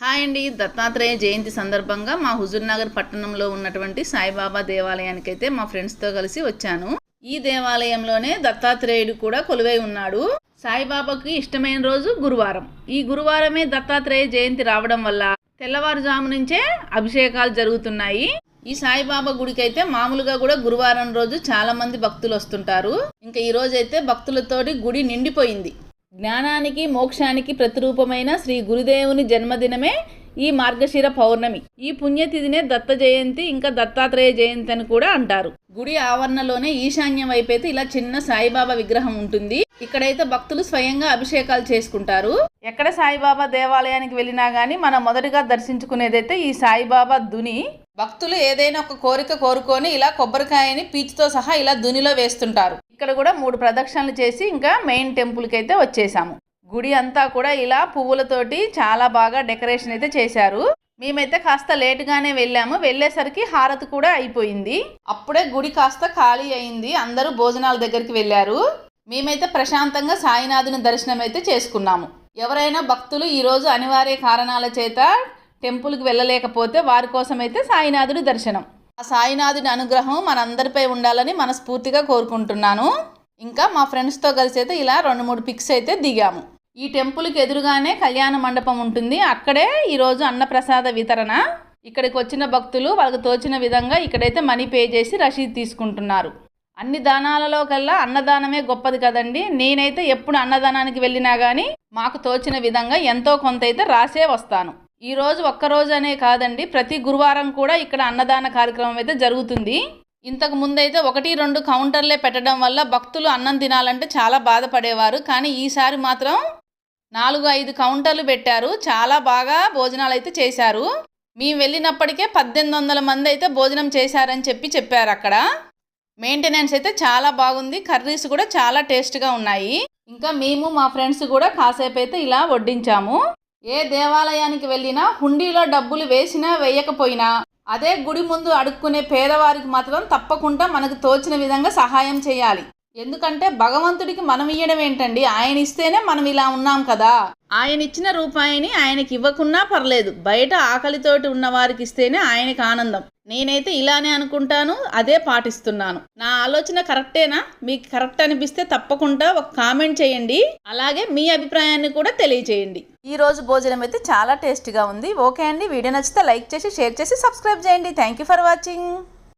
Hi అండి దత్తాత్రేయ జయంతి సందర్భంగా మా హుజూర్నగర్ పట్టణంలో ఉన్నటువంటి సాయిబాబా దేవాలయానికి అయితే మా ఫ్రెండ్స్తో కలిసి వచ్చాను. ఈ దేవాలయంలోనే దత్తాత్రేయుడు కూడా కొలువై ఉన్నాడు. సాయిబాబాకి ఇష్టమైన రోజు గురువారం. ఈ గురువారమే దత్తాత్రేయ జయంతి రావడం వల్ల తెల్లవారుజాము నుంచే అభిషేకాలు జరుగుతున్నాయి. ఈ సాయిబాబా గుడికి అయితే మామూలుగా కూడా గురువారం రోజు చాలా మంది భక్తులు వస్తుంటారు. ఇంకా ఈ రోజు అయితే భక్తులతోటి గుడి నిండిపోయింది. జ్ఞానానికి మోక్షానికి ప్రతిరూపమైన శ్రీ గురుదేవుని జన్మదినమే ఈ మార్గశిర పౌర్ణమి. ఈ పుణ్యతిథినే దత్త జయంతి ఇంకా దత్తాత్రేయ జయంతి అని కూడా అంటారు. గుడి ఆవరణలోనే ఈశాన్యం వైపు అయితే ఇలా చిన్న సాయిబాబా విగ్రహం ఉంటుంది. ఇక్కడైతే భక్తులు స్వయంగా అభిషేకాలు చేసుకుంటారు. ఎక్కడ సాయిబాబా దేవాలయానికి వెళ్ళినా గానీ మనం మొదటిగా దర్శించుకునేదైతే ఈ సాయిబాబా దుని. భక్తులు ఏదైనా ఒక కోరిక కోరుకొని ఇలా కొబ్బరికాయని పీచుతో సహా ఇలా దునిలో వేస్తుంటారు. ఇక్కడ కూడా మూడు ప్రదక్షిణలు చేసి ఇంకా మెయిన్ టెంపుల్కి అయితే వచ్చేసాము. గుడి అంతా కూడా ఇలా పువ్వులతోటి చాలా బాగా డెకరేషన్ అయితే చేశారు. మేమైతే కాస్త లేటుగానే వెళ్ళాము. వెళ్ళేసరికి హారతి కూడా అయిపోయింది. అప్పుడే గుడి కాస్త ఖాళీ అయింది. అందరూ భోజనాల దగ్గరికి వెళ్ళారు. మేమైతే ప్రశాంతంగా సాయినాథుని దర్శనం అయితే చేసుకున్నాము. ఎవరైనా భక్తులు ఈరోజు అనివార్య కారణాల చేత టెంపుల్కి వెళ్ళలేకపోతే వారి కోసమైతే అయితే సాయినాథుడి దర్శనం. ఆ సాయినాథుడి అనుగ్రహం మనందరిపై ఉండాలని మనస్ఫూర్తిగా కోరుకుంటున్నాను. ఇంకా మా ఫ్రెండ్స్తో కలిసి అయితే ఇలా రెండు మూడు పిక్స్ అయితే దిగాము. ఈ టెంపుల్కి ఎదురుగానే కళ్యాణ మండపం ఉంటుంది. అక్కడే ఈరోజు అన్నప్రసాద వితరణ. ఇక్కడికి వచ్చిన భక్తులు వాళ్ళకి తోచిన విధంగా ఇక్కడైతే మనీ పే చేసి రసీదు తీసుకుంటున్నారు. అన్ని దానాలలో కల్లా అన్నదానమే గొప్పది కదండి. నేనైతే ఎప్పుడు అన్నదానానికి వెళ్ళినా కానీ మాకు తోచిన విధంగా ఎంతో కొంత అయితే రాసే వస్తాను. ఈరోజు ఒక్కరోజు ఒక్క రోజు అనే కాదండి ప్రతి గురువారం కూడా ఇక్కడ అన్నదాన కార్యక్రమం అయితే జరుగుతుంది. ఇంతకు ముందైతే ఒకటి రెండు కౌంటర్లే పెట్టడం వల్ల భక్తులు అన్నం తినాలంటే చాలా బాధపడేవారు. కానీ ఈసారి మాత్రం నాలుగు ఐదు కౌంటర్లు పెట్టారు. చాలా బాగా భోజనాలు అయితే చేశారు. మేము వెళ్ళినప్పటికే పద్దెనిమిది వందల మంది అయితే భోజనం చేశారని చెప్పి చెప్పారు అక్కడ. మెయింటెనెన్స్ అయితే చాలా బాగుంది. కర్రీస్ కూడా చాలా టేస్ట్గా ఉన్నాయి. ఇంకా మేము మా ఫ్రెండ్స్ కూడా కాసేపు అయితే ఇలా వడ్డించాము. ఏ దేవాలయానికి వెళ్ళినా హుండీలో డబ్బులు వేసినా వేయకపోయినా అదే గుడి ముందు అడుక్కునే పేదవారికి మాత్రం తప్పకుండా మనకు తోచిన విధంగా సహాయం చేయాలి. ఎందుకంటే భగవంతుడికి మనం ఇయ్యడం ఏంటండి? ఆయన ఇస్తేనే మనం ఇలా ఉన్నాం కదా. ఆయన ఇచ్చిన రూపాయిని ఆయనకి ఇవ్వకున్నా పర్లేదు. బయట ఆకలితోటి ఉన్న వారికి ఇస్తేనే ఆయనకి ఆనందం. నేనైతే ఇలానే అనుకుంటాను అదే పాటిస్తున్నాను. నా ఆలోచన కరెక్టేనా? మీకు కరెక్ట్ అనిపిస్తే తప్పకుండా ఒక కామెంట్ చేయండి. అలాగే మీ అభిప్రాయాన్ని కూడా తెలియజేయండి. ఈ రోజు భోజనం అయితే చాలా టేస్టీగా ఉంది. ఓకే అండి. వీడియో నచ్చితే లైక్ చేసి షేర్ చేసి సబ్స్క్రైబ్ చేయండి. Thank you for watching.